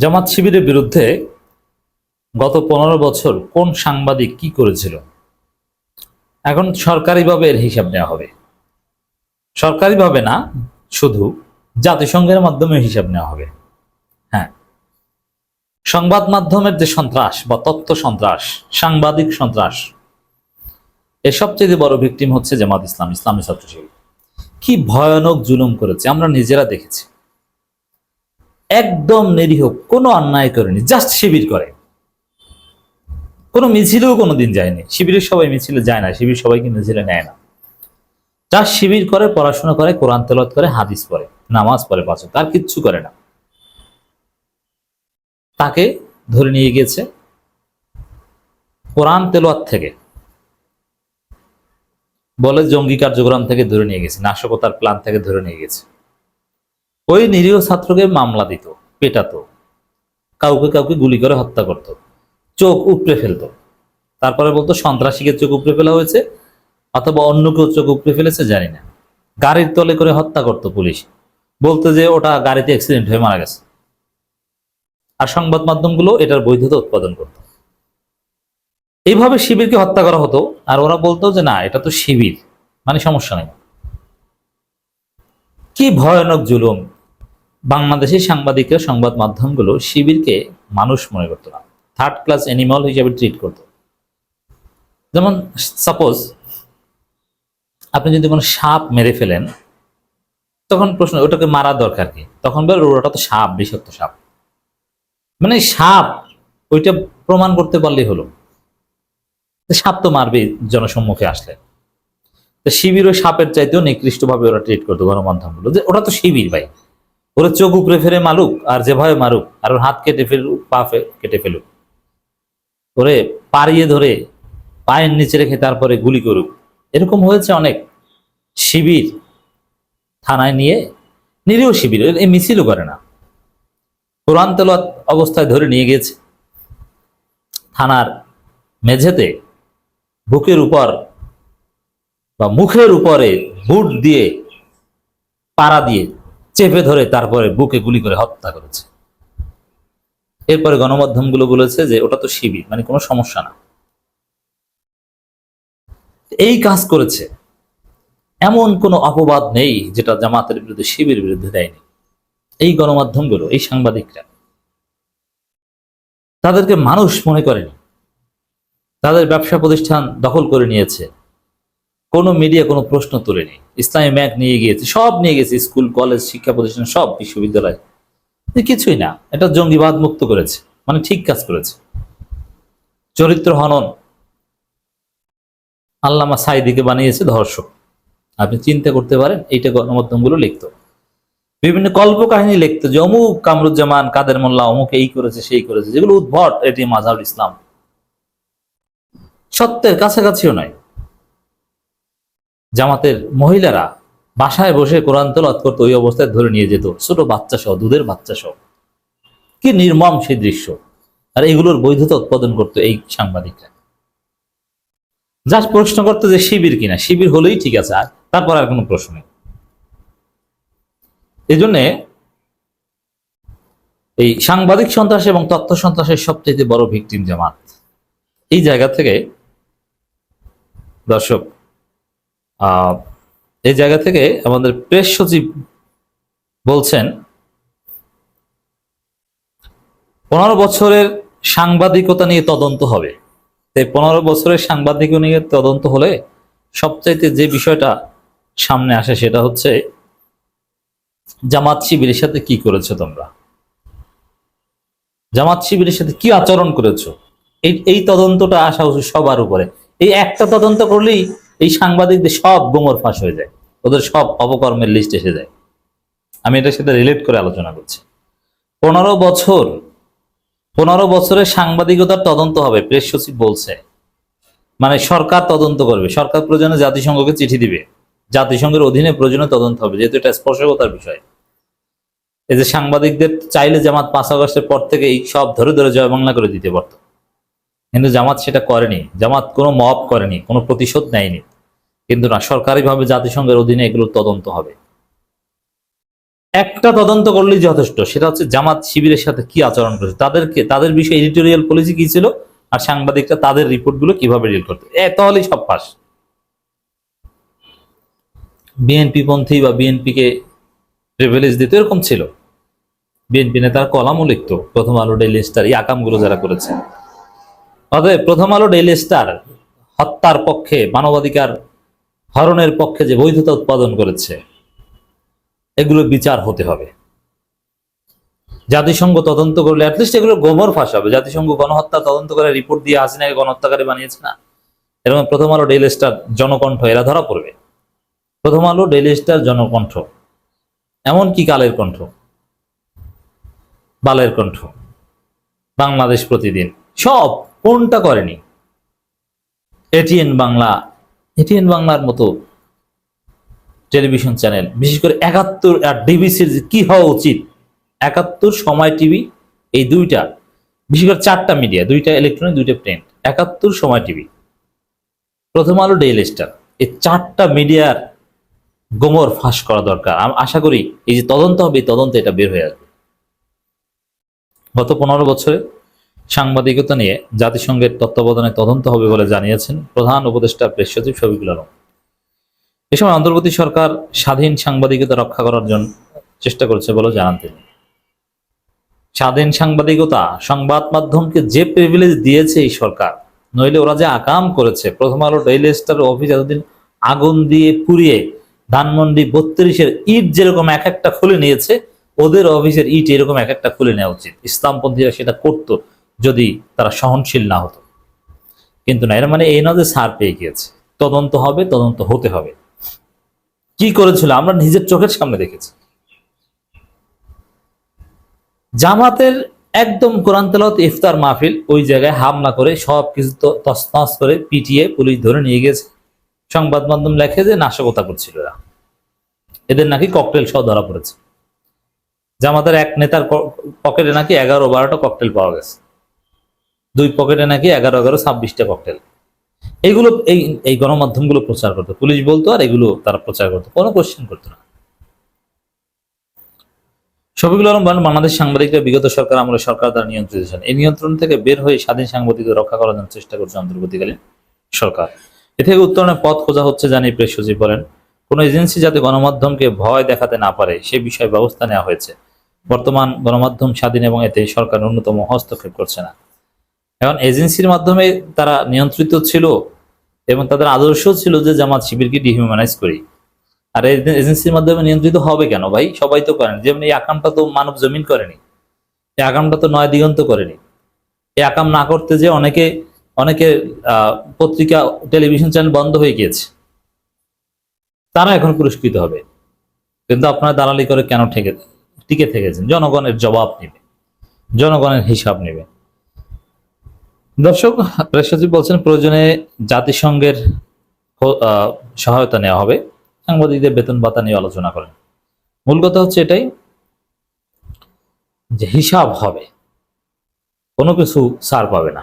জামাত শিবিরের বিরুদ্ধে গত পনেরো বছর কোন সাংবাদিক কি করেছিল? এখন সরকারিভাবে এর হিসাব নেওয়া হবে। সরকারিভাবে না, শুধু জাতিসংঘের মাধ্যমে হিসাব নেওয়া হবে। হ্যাঁ। সংবাদ মাধ্যমের যে সন্ত্রাস বা তথ্য সন্ত্রাস, সাংবাদিক সন্ত্রাস, এর সবচেয়ে বড় ভিকটিম হচ্ছে জামাত ইসলাম, ইসলামী ছাত্র শিবির কি ভয়ানক জুলুম করেছে, আমরা নিজেরা দেখেছি। একদম নিরীহ, কোনো অন্যায় করেনি জাস্ট শিবির করে। কোনো মিছিলেও কোনো দিন যায়নি। শিবিরের সবাই মিছিলে যায় না, শিবির সবাইকে মিছিলে নেয় না। যা শিবির করে, পড়াশোনা করে, কোরআন তেলত করে, হাদিস পড়ে, নামাজ পড়ে পাঁচ তার কিচ্ছু করে না। তাকে ধরে নিয়ে গিয়েছে কোরআন তেলোয়াত থেকে। বলে জঙ্গি কার্যক্রম থেকে ধরে নিয়ে গেছে, নাশকতার প্ল্যান থেকে ধরে নিয়ে গেছে। ওই নিরীহ ছাত্রকে মামলা দিত, পেটাতো। কাউকে কাউকে গুলি করে হত্যা করত। চোখ উপড়ে ফেলতো। তারপরে বলতো, সন্ত্রাসীকে চোখ উপড়ে ফেলা হয়েছে অথবা অন্য কেউ চোখ উপড়ে ফেলেছে, জানি না। গাড়ির তলে করে হত্যা করত পুলিশ। বলতো যে, ওটা গাড়িতে অ্যাক্সিডেন্ট হয়ে মারা গেছে। আর সংবাদ মাধ্যমগুলো এটার বৈধতা উৎপাদন করত। এইভাবে শিবিরকে হত্যা করা হতো, আর ওরা বলতো যে, না, এটা তো শিবির। মানে সমস্যা নেই। কি ভয়ানক জুলুম। বাংলাদেশের সাংবাদিকরা সংবাদ মাধ্যমগুলো শিবিরকে মানুষ মনে করতো না। থার্ড ক্লাস অ্যানিমাল হিসাবে ট্রিট করতো। যেমন সাপোজ আপনি যদি কোনো সাপ মেরে ফেলেন, তখন প্রশ্ন, ওটাকে মারা দরকার কি? তখন বলে, ওটা তো সাপ, বিষাক্ত সাপ। মানে সাপ, ওইটা প্রমাণ করতে পারলেই হলো। সাপ তো মারবে জনসম্মুখে আসলে। তো শিবির ওই সাপের চাইতেও নিকৃষ্টভাবে ওরা ট্রিট করতো গণমাধ্যমগুলো। যে ওটা তো শিবির ভাই। ওরা চোখ উপরে ফেরে মারুক, আর যেভাবে মারুক, আর ওর হাত কেটে ফেলুক, পা কেটে ফেলুক। ওরে পাড়িয়ে ধরে পায়ের নিচে রেখে তারপরে গুলি করুক। এরকম হয়েছে অনেক শিবির থানায় নিয়ে, নিরীহ শিবির, এ মিছিলও করে না। কোরআন তেলাওয়াত অবস্থায় ধরে নিয়ে গেছে থানার মেঝেতে বুকের উপর বা মুখের উপরে বুট দিয়ে পাড়া দিয়ে চেপে ধরে তারপরে বুকে গুলি করে হত্যা করেছে। এরপরে গণমাধ্যমগুলো বলেছে যে ওটা তো শিবির মানে কোনো সমস্যা না। এই কাজ করেছে। এমন কোনো অপবাদ নেই যেটা জামাতের বিরুদ্ধে শিবির বিরুদ্ধে দেয়নি। এই গণমাধ্যমগুলো, এই সাংবাদিকরা, তাদেরকে মানুষ মনে করেনি। তাদের ব্যবসা প্রতিষ্ঠান দখল করে নিয়েছে। কোনো মিডিয়া কোনো প্রশ্ন তোলেনি। ইসলামী ব্যাংক নিয়ে গিয়েছে, সব নিয়ে গেছে স্কুল কলেজ শিক্ষা প্রতিষ্ঠান, সব বিশ্ববিদ্যালয়। কিছুই না, এটা জঙ্গিবাদ মুক্ত করেছে মানে ঠিক কাজ করেছে। চরিত্র হনন, আল্লামা সাইদিকে বানিয়েছে ধর্ষক। আপনি চিন্তা করতে পারেন, এইটা গণমাধ্যমগুলো লিখতো। বিভিন্ন কল্প কাহিনী লিখতো যে অমুক কামরুজ্জামান, কাদের মোল্লা অমুক এই করেছে, সেই করেছে, যেগুলো উদ্ভট এটি মাজাহুল ইসলাম। সত্যের কাছাকাছিও নয়। জামাতের মহিলারা বাসায় বসে কোরআন তেলাওয়াত করতো ওই অবস্থায় ধরে নিয়ে যেত, ছোট বাচ্চা সহ দুধের বাচ্চা সহ কি নির্মম সেই দৃশ্য। আর এগুলোর বৈধতা উৎপাদন করতো এই সাংবাদিকরা। জাস্ট প্রশ্ন করতো যে শিবির কিনা, শিবির হলেই ঠিক আছে, আর তারপর আর কোনো প্রশ্ন নেই। এই জন্যে এই সাংবাদিক সন্ত্রাস এবং তথ্য সন্ত্রাসের সবচেয়ে বড় ভিকটিম জামাত। এই জায়গা থেকে দর্শক এই জায়গা থেকে আমাদের প্রেস সচিব বলছেন, পনেরো বছরের সাংবাদিকতা নিয়ে তদন্ত হবে। এই পনেরো বছরের সাংবাদিক নিয়ে তদন্ত হলে সবচাইতে যে বিষয়টা সামনে আসে সেটা হচ্ছে জামাত শিবিরের সাথে কি করেছ তোমরা? জামাত শিবিরের সাথে কি আচরণ করেছ? এই এই তদন্তটা আসা উচিত সবার উপরে। এই একটা তদন্ত করলেই এই সাংবাদিকদের সব গোমর ফাঁস হয়ে যায়। ওদের সব অপকর্মের লিস্ট এসে যায়। আমি এটার সাথে রিলেট করে আলোচনা করছি। পনেরো বছর, পনেরো বছরের সাংবাদিকতার তদন্ত হবে প্রেস সচিব বলছে। মানে সরকার তদন্ত করবে। সরকার প্রয়োজনে জাতিসংঘকে চিঠি দিবে। জাতিসংঘের অধীনে প্রয়োজনে তদন্ত হবে, যেহেতু এটা স্পর্শকতার বিষয়। এই যে সাংবাদিকদের চাইলে জামাত পাঁচ আগস্টের পর থেকে এই সব ধরে ধরে জয় বাংলা করে দিতে পারত। কিন্তু জামাত সেটা করেনি। জামাত কোনো মব করেনি, কোনো প্রতিশোধ নেয়নি। কিন্তু না, সরকারিভাবে জাতিসংঘের অধীনে এগুলোর তদন্ত হবে। একটা তদন্ত করলেই যথেষ্ট, সেটা হচ্ছে জামাত শিবিরের সাথে কি আচরণ করেছে, তাদেরকে, তাদের বিষয়ে এডিটোরিয়াল পলিসি কি ছিল, আর সাংবাদিকরা তাদের রিপোর্টগুলো কীভাবে ডিল করতে তাহলেই সব পাস বিএনপি পন্থী বা বিএনপিকে প্রিভিলেজ দিত, এরকম ছিল। বিএনপি নেতার কলামও লিখতো, প্রথম আলো ডেইলি স্টার এই আকামগুলো যারা করেছে। অতএব প্রথম আলো ডেইলি স্টার হত্যার পক্ষে মানবাধিকার হরণের পক্ষে যে বৈধতা উৎপাদন করেছে, এগুলো বিচার হতে হবে। জাতিসংঘ তদন্ত করলে অ্যাটলিস্ট এগুলো গোমর ফাঁস হবে জাতিসংঘ গণহত্যা তদন্ত করে রিপোর্ট দিয়ে হাসিনাকে গণহত্যাকারী বানিয়েছে না। এরকম প্রথম আলো ডেইলি স্টার জনকণ্ঠ, এরা ধরা পড়বে। প্রথম আলো ডেইলি স্টার জনকণ্ঠ এমন কি কালের কণ্ঠ, বালের কণ্ঠ, বাংলাদেশ প্রতিদিন, সব কোনটা করেনি? এটিএন বাংলা এটিএন বাংলার মতো টেলিভিশন চ্যানেল, বিশেষ করে একাত্তর আর ডিবিসির কি হওয়া উচিত? একাত্তর, সময় টিভি, এই দুইটা, বিশেষ করে চারটা মিডিয়া, দুইটা ইলেকট্রনিক দুইটা প্রিন্ট একাত্তর, সময় টিভি। প্রথম আলো ডেইলি স্টার এই চারটা মিডিয়ার গোমর ফাঁস করা দরকার। আমি আশা করি এই যে তদন্ত হবে, এই তদন্ত এটা বের হয়ে আসবে। গত পনেরো বছরে সাংবাদিকতা নিয়ে জাতিসংঘের তত্ত্বাবধানে তদন্ত হবে বলে জানিয়েছেন প্রধান উপদেষ্টা প্রেস সচিব শফিকুল আলম। এ সময় অন্তর্বর্তী সরকার স্বাধীন সাংবাদিকতা রক্ষা করার জন্য চেষ্টা করছে বলে জানান তিনি। স্বাধীন সাংবাদিকতা সংবাদ মাধ্যমকে যে প্রিভিলেজ দিয়েছে এই সরকার, নইলে ওরা যে আকাম করেছে, প্রথম আলো ডেইলি স্টার অফিস এতদিন আগুন দিয়ে পুড়িয়ে ধানমন্ডি বত্রিশের ইট যেরকম এক একটা খুলে নিয়েছে, ওদের অফিসের ইট এরকম এক একটা খুলে নেওয়া উচিত। ইসলামপন্থীরা সেটা করতো। যদি তারা সহনশীল না হতো। কিন্তু না এর মানে এই না যে সার পেয়ে গিয়েছে। তদন্ত হবে, তদন্ত হতে হবে। কি করেছিল? আমরা নিজের চোখের সামনে দেখেছি। জামাতের একদম কোরআন তেলাওয়াত, ইফতার মাহফিল, ওই জায়গায় হামলা করে সব কিছু তো তছনছ করে পিটিয়ে পুলিশ ধরে নিয়ে গেছে সংবাদ মাধ্যম লেখে যে নাশকতা করছিল এরা। এদের নাকি ককটেল সহ ধরা পড়েছে। জামাতের এক নেতার পকেটে নাকি এগারো বারোটা ককটেল পাওয়া গেছে। দুই পকেটে নাকি এগারো এগারো, ছাব্বিশটা ককটেল এইগুলো এই এই গণমাধ্যমগুলো প্রচার করতো। পুলিশ বলতো আর এগুলো তারা প্রচার করতো। কোনো কোশ্চেন করতো না। শফিকুল আলম বলেন, বাংলাদেশ সাংবাদিকরা বিগত সরকার আমলে সরকার দ্বারা নিয়ন্ত্রিত ছিলেন। এই নিয়ন্ত্রণ থেকে বের হয়ে স্বাধীন সাংবাদিকদের রক্ষা করার জন্য চেষ্টা করছে অন্তর্বর্তীকালীন সরকার। এ থেকে উত্তরণের পথ খোঁজা হচ্ছে জানিয়ে প্রেস সচিব বলেন, কোন এজেন্সি যাতে গণমাধ্যমকে ভয় দেখাতে না পারে, সে বিষয়ে ব্যবস্থা নেওয়া হয়েছে। বর্তমান গণমাধ্যম স্বাধীন এবং এতে সরকার ন্যূনতম হস্তক্ষেপ করছে না। এখন এজেন্সির মাধ্যমে তারা নিয়ন্ত্রিত ছিল এবং তাদের আদর্শ ছিল যে জামাত শিবিরকে ডিহিউম্যানাইজ করি। আর এজেন্সির মাধ্যমে নিয়ন্ত্রিত হবে কেন ভাই? সবাই তো করেন। যেমন এই আকামটা তো মানব জমিন করেনি। এই আকামটা তো নয় দিগন্ত করেনি। এই আকাম না করতে যে অনেকে অনেকে পত্রিকা টেলিভিশন চ্যানেল বন্ধ হয়ে গিয়েছে। তারা এখন পুরস্কৃত হবে। কিন্তু আপনারা দালালি করে কেন ঠেকে, টিকে থেকেছেন? জনগণের জবাব নেবে। জনগণের হিসাব নেবে। দর্শক সচিব বলছেন প্রয়োজনে জাতিসংঘের সহায়তা নেওয়া হবে। সাংবাদিকদের বেতন ভাতা নিয়ে আলোচনা করেন। মূল কথা হচ্ছে এটাই যে হিসাব হবে। কোনো কিছু সার পাবে না।